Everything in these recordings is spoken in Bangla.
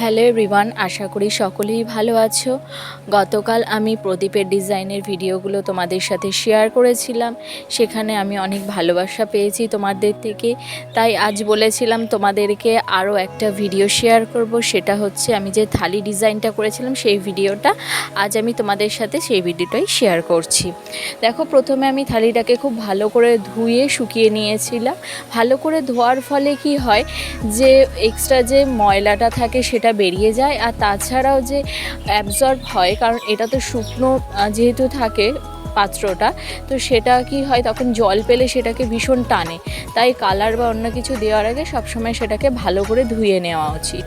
হ্যালো এভরিওয়ান, আশা করি সকলেই ভালো আছো। গতকাল আমি প্রদীপের ডিজাইনের ভিডিওগুলো তোমাদের সাথে শেয়ার করেছিলাম। সেখানে আমি অনেক ভালোবাসা পেয়েছি তোমাদের থেকে। তাই আজ বলেছিলাম তোমাদেরকে আরও একটা ভিডিও শেয়ার করব, সেটা হচ্ছে আমি যে থালি ডিজাইনটা করেছিলাম সেই ভিডিওটা আজ আমি তোমাদের সাথে সেই ভিডিওটাই শেয়ার করছি। দেখো, প্রথমে আমি থালিটাকে খুব ভালো করে ধুয়ে শুকিয়ে নিয়েছিলাম। ভালো করে ধোয়ার ফলে কি হয় যে এক্সট্রা যে ময়লাটা থাকে সেটা বেরিয়ে যায় আর তাছাড়াও যে অ্যাবজর্ব হয়, কারণ এটা তো শুকনো যেহেতু থাকে পাত্রটা, তো সেটা কি হয়, তখন জল পেলে সেটাকে ভীষণ টানে। তাই কালার বা অন্য কিছু দেওয়ার আগে সবসময় সেটাকে ভালো করে ধুয়ে নেওয়া উচিত।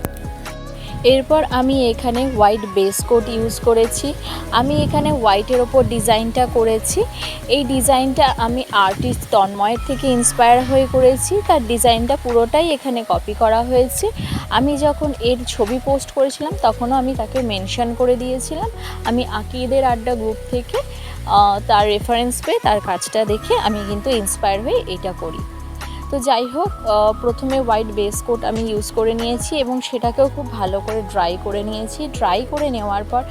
এরপর আমি এখানে হোয়াইট বেস কোট ইউজ করেছি। আমি এখানে হোয়াইটের ওপর ডিজাইনটা করেছি। এই ডিজাইনটা আমি আর্টিস্ট তন্ময়ের থেকে ইন্সপায়ার হয়ে করেছি। তার ডিজাইনটা পুরোটাই এখানে কপি করা হয়েছে। আমি যখন এর ছবি পোস্ট করেছিলাম, তখনও আমি তাকে মেনশন করে দিয়েছিলাম। আমি আকিদের আড্ডা গ্রুপ থেকে তার রেফারেন্স পেয়ে তার কাজটা দেখে আমি কিন্তু ইন্সপায়ার হয়ে এটা করি। তো যাই হোক প্রথমে হোয়াইট বেস কোট আমি ইউজ করে নিয়েছি এবং সেটাকেও খুব ভালো করে ড্রাই করে নিয়েছি। ড্রাই করে নেওয়ার পর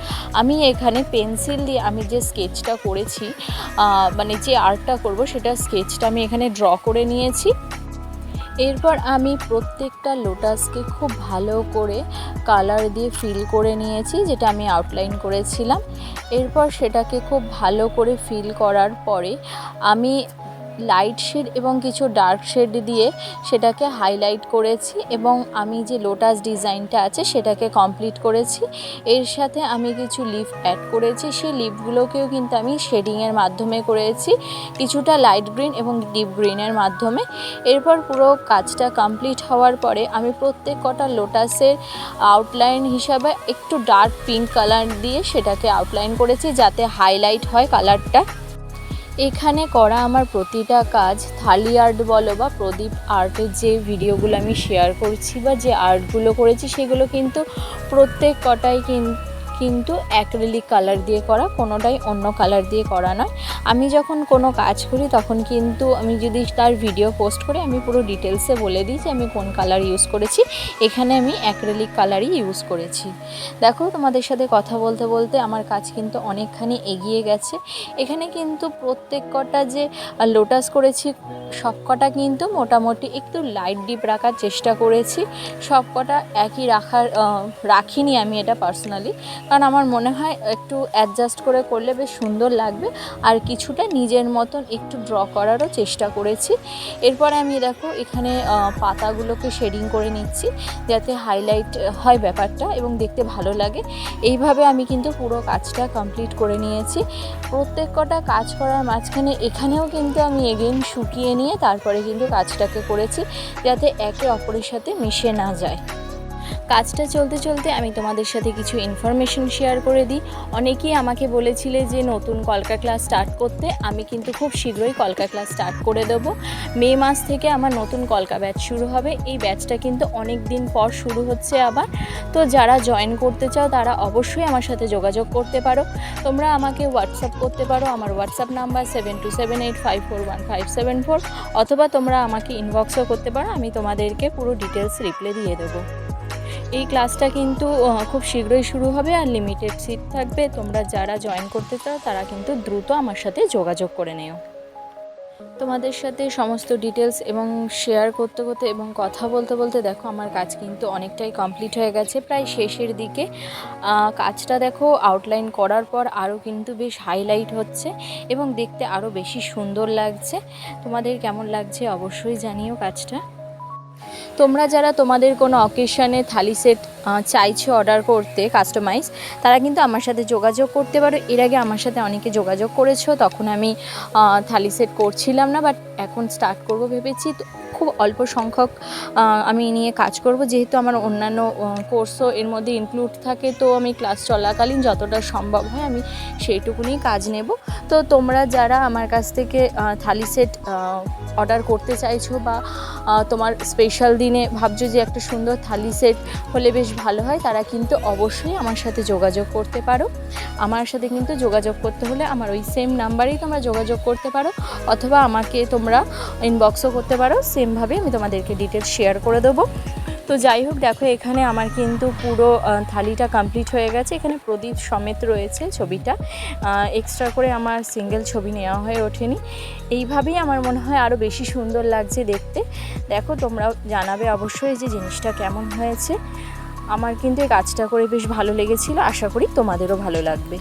আমি এখানে পেন্সিল দিয়ে আমি যে স্কেচটা করেছি মানে যে আর্টটা করব সেটা স্কেচটা আমি এখানে ড্র করে নিয়েছি। এরপর আমি প্রত্যেকটা লোটাসকে খুব ভালো করে কালার দিয়ে ফিল করে নিয়েছি, যেটা আমি আউটলাইন করেছিলাম। এরপর সেটাকে খুব ভালো করে ফিল করার পরে আমি লাইট শেড এবং কিছু ডার্ক শেড দিয়ে সেটাকে হাইলাইট করেছি এবং আমি যে লোটাস ডিজাইনটা আছে সেটাকে কমপ্লিট করেছি। এর সাথে আমি কিছু লিফ অ্যাড করেছি। সেই লিফগুলোকেও কিন্তু আমি শেডিংয়ের মাধ্যমে করেছি। কিছুটা লাইট গ্রিন এবং ডিপ গ্রিনের মাধ্যমে। এরপর পুরো কাজটা কমপ্লিট হওয়ার পরে আমি প্রত্যেক কটা লোটাসের আউটলাইন হিসাবে একটু ডার্ক পিঙ্ক কালার দিয়ে সেটাকে আউটলাইন করেছি যাতে হাইলাইট হয় কালারটা এখানে করা আমার প্রতিটা কাজ থালি আর্ট বলো বা প্রদীপ আর্টের যে ভিডিওগুলো আমি শেয়ার করছি বা যে আর্টগুলো করেছি সেগুলো কিন্তু প্রত্যেক কটাই কিন- কিন্তু অ্যাক্রেলিক কালার দিয়ে করা, কোনোটাই অন্য কালার দিয়ে করা নয়। আমি যখন কোনো কাজ করি, তখন কিন্তু আমি যদি তার ভিডিও পোস্ট করি, আমি পুরো ডিটেলসে বলে দিই যে আমি কোন কালার ইউজ করেছি। এখানে আমি অ্যাক্রেলিক কালারই ইউজ করেছি। দেখো, তোমাদের সাথে কথা বলতে বলতে আমার কাজ কিন্তু অনেকখানি এগিয়ে গেছে। এখানে কিন্তু প্রত্যেক কটা যে লোটাস করেছি, সব কটা কিন্তু মোটামুটি একটু লাইট ডিপ রাখার চেষ্টা করেছি। সব কটা একই রাখার রাখিনি আমি এটা পার্সোনালি কারণ আমার মনে হয় একটু অ্যাডজাস্ট করে করলে বেশ সুন্দর লাগবে। আর কিছুটা নিজের মতন একটু ড্র করারও চেষ্টা করেছি। এরপরে আমি দেখো এখানে পাতাগুলোকে শেডিং করে নিচ্ছি যাতে হাইলাইট হয় ব্যাপারটা এবং দেখতে ভালো লাগে। এইভাবে আমি কিন্তু পুরো কাজটা কমপ্লিট করে নিয়েছি। প্রত্যেক কটা কাজ করার মাঝখানে এখানেও কিন্তু আমি এগেন শুকিয়ে নিয়ে তারপরে কিন্তু কাজটাকে করেছি যাতে একে অপরের সাথে মিশে না যায়। কাজটা চলতে চলতে আমি তোমাদের সাথে কিছু ইনফরমেশন শেয়ার করে দিই। অনেকেই আমাকে বলেছিলে যে, নতুন কলকা ক্লাস স্টার্ট করতে। আমি কিন্তু খুব শীঘ্রই কলকা ক্লাস স্টার্ট করে দেবো। মে মাস থেকে আমার নতুন কলকা ব্যাচ শুরু হবে। এই ব্যাচটা কিন্তু অনেক দিন পর শুরু হচ্ছে আবার। তো যারা জয়েন করতে চাও, তারা অবশ্যই আমার সাথে যোগাযোগ করতে পারো। তোমরা আমাকে হোয়াটসঅ্যাপ করতে পারো। আমার WhatsApp number seven two seven eight five four one five seven four অথবা তোমরা আমাকে ইনবক্সও করতে পারো। আমি তোমাদেরকে পুরো ডিটেলস রিপ্লাই দিয়ে দেবো। এই ক্লাসটা কিন্তু খুব শীঘ্রই শুরু হবে আর লিমিটেড সিট থাকবে। তোমরা যারা জয়েন করতে চাও, তারা কিন্তু দ্রুত আমার সাথে যোগাযোগ করে নিও। তোমাদের সাথে সমস্ত ডিটেলস এবং শেয়ার করতে করতে এবং কথা বলতে বলতে, দেখো আমার কাজ কিন্তু অনেকটাই কমপ্লিট হয়ে গেছে প্রায় শেষের দিকে। কাজটা দেখো আউটলাইন করার পর আরও কিন্তু বেশ হাইলাইট হচ্ছে এবং দেখতে আরও বেশি সুন্দর লাগছে। তোমাদের কেমন লাগছে অবশ্যই জানিও কাজটা। তোমরা যারা তোমাদের কোনো অকেশনে থালি সেট চাইছো অর্ডার করতে কাস্টমাইজ তারা কিন্তু আমার সাথে যোগাযোগ করতে পারো। এর আগে আমার সাথে অনেকে যোগাযোগ করেছ, তখন আমি থালি সেট করছিলাম না বাট এখন স্টার্ট করব ভেবেছি। খুব অল্প সংখ্যক আমি নিয়ে কাজ করব। যেহেতু আমার অন্যান্য কোর্সও এর মধ্যে ইনক্লুড থাকে, তো আমি ক্লাস চলাকালীন যতটা সম্ভব হয় আমি সেইটুকুনি কাজ নেব। তো তোমরা যারা আমার কাছ থেকে থালি সেট অর্ডার করতে চাইছো বা তোমার স্পেশাল দিনে ভাবছ যে একটা সুন্দর থালি সেট হলে বেশ ভালো হয়, তারা কিন্তু অবশ্যই আমার সাথে যোগাযোগ করতে পারো। আমার সাথে কিন্তু যোগাযোগ করতে হলে আমার ওই সেম নাম্বারেই তোমরা যোগাযোগ করতে পারো, অথবা আমাকে তোমরা ইনবক্সও করতে পারো সেমভাবে আমি তোমাদেরকে ডিটেলস শেয়ার করে দেবো। তো যাই হোক, দেখো, এখানে আমার কিন্তু পুরো থালিটা কমপ্লিট হয়ে গেছে। এখানে প্রদীপ সমেত রয়েছে ছবিটা। এক্সট্রা করে আমার সিঙ্গেল ছবি নেওয়া হয়ে ওঠেনি। এইভাবেই আমার মনে হয় আরও বেশি সুন্দর লাগছে দেখতে। দেখো, তোমরাও জানাবে অবশ্যই যে জিনিসটা কেমন হয়েছে। আমার কিন্তু এই কাজটা করে বেশ ভালো লেগেছিল। আশা করি তোমাদেরও ভালো লাগবে।